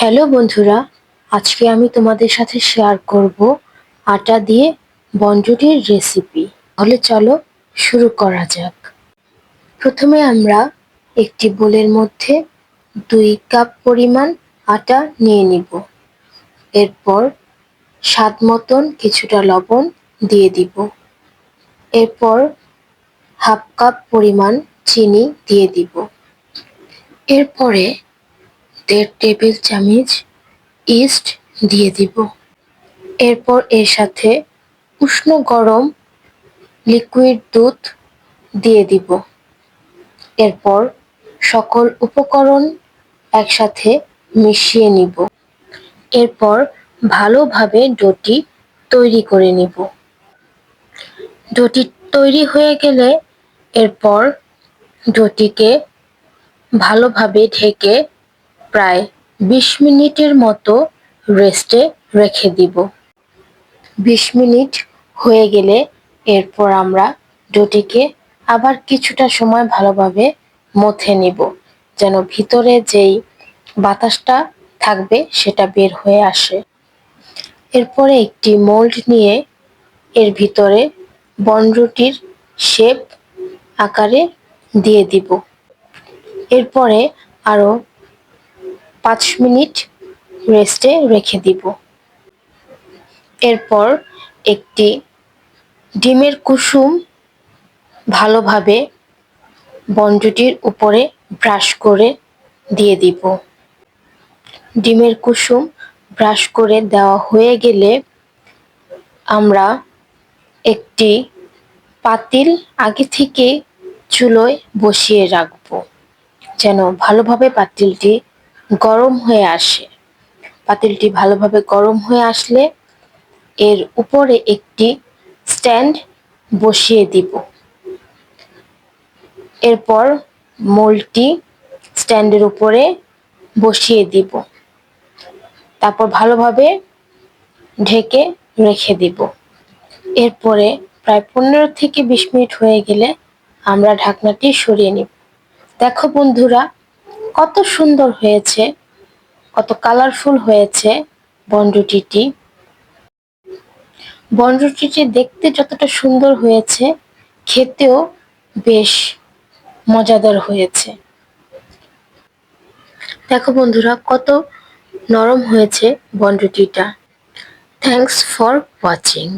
Hello বন্ধুরা, আজকে আমি তোমাদের সাথে শেয়ার করব আটা দিয়ে বনজুটির রেসিপি তাহলে চলো শুরু করা যাক। প্রথমে আমরা একটি বোলের মধ্যে দুই কাপ পরিমাণ আটা নিয়ে নিব। এরপর স্বাদ মতন কিছুটা লবণ দিয়ে দিব। এরপর হাফ কাপ পরিমাণ চিনি দিয়ে দিব। এরপরে দেড় টেবিল চামচ ইস্ট দিয়ে দিব। এরপর এর সাথে উষ্ণ গরম লিকুইড দুধ দিয়ে দিব। এরপর সকল উপকরণ একসাথে মিশিয়ে নিব। এরপর ভালোভাবে ডোটি তৈরি করে নিব। ডোটি তৈরি হয়ে গেলে এরপর ডোটিকে ভালোভাবে ঢেকে প্রায় বিশ মিনিটের মতো রেস্টে রেখে দিব। বিশ মিনিট হয়ে গেলে এরপর আমরা ডোটিকে আবার কিছুটা সময় ভালোভাবে মথে নিব, যেন ভিতরে যেই বাতাসটা থাকবে সেটা বের হয়ে আসে। এরপরে একটি মোল্ড নিয়ে এর ভিতরে বনরুটির শেপ আকারে দিয়ে দিব। এরপরে আরও পাঁচ মিনিট রেস্টে রেখে দিব। এরপর একটি ডিমের কুসুম ভালোভাবে বনজুটির উপরে ব্রাশ করে দিয়ে দিব। ডিমের কুসুম ব্রাশ করে দেওয়া হয়ে গেলে আমরা একটি পাতিল আগে থেকে চুলোয় বসিয়ে রাখব, যেন ভালোভাবে পাতিলটি গরম হয়ে আসে। পাতিলটি ভালোভাবে গরম হয়ে আসলে এর উপরে একটি স্ট্যান্ড বসিয়ে দিব। এরপর মোলটি স্ট্যান্ডের উপরে বসিয়ে দিব। তারপর ভালোভাবে ঢেকে রেখে দিব। এরপরে প্রায় পনেরো থেকে বিশ মিনিট হয়ে গেলে আমরা ঢাকনাটি সরিয়ে নিব। দেখো বন্ধুরা কত সুন্দর হয়েছে, কত কালারফুল হয়েছে বনরুটিটি। বনরুটিটি দেখতে যতটা সুন্দর হয়েছে, খেতেও বেশ মজাদার হয়েছে। দেখো বন্ধুরা, কত নরম হয়েছে বনরুটিটা। Thanks for watching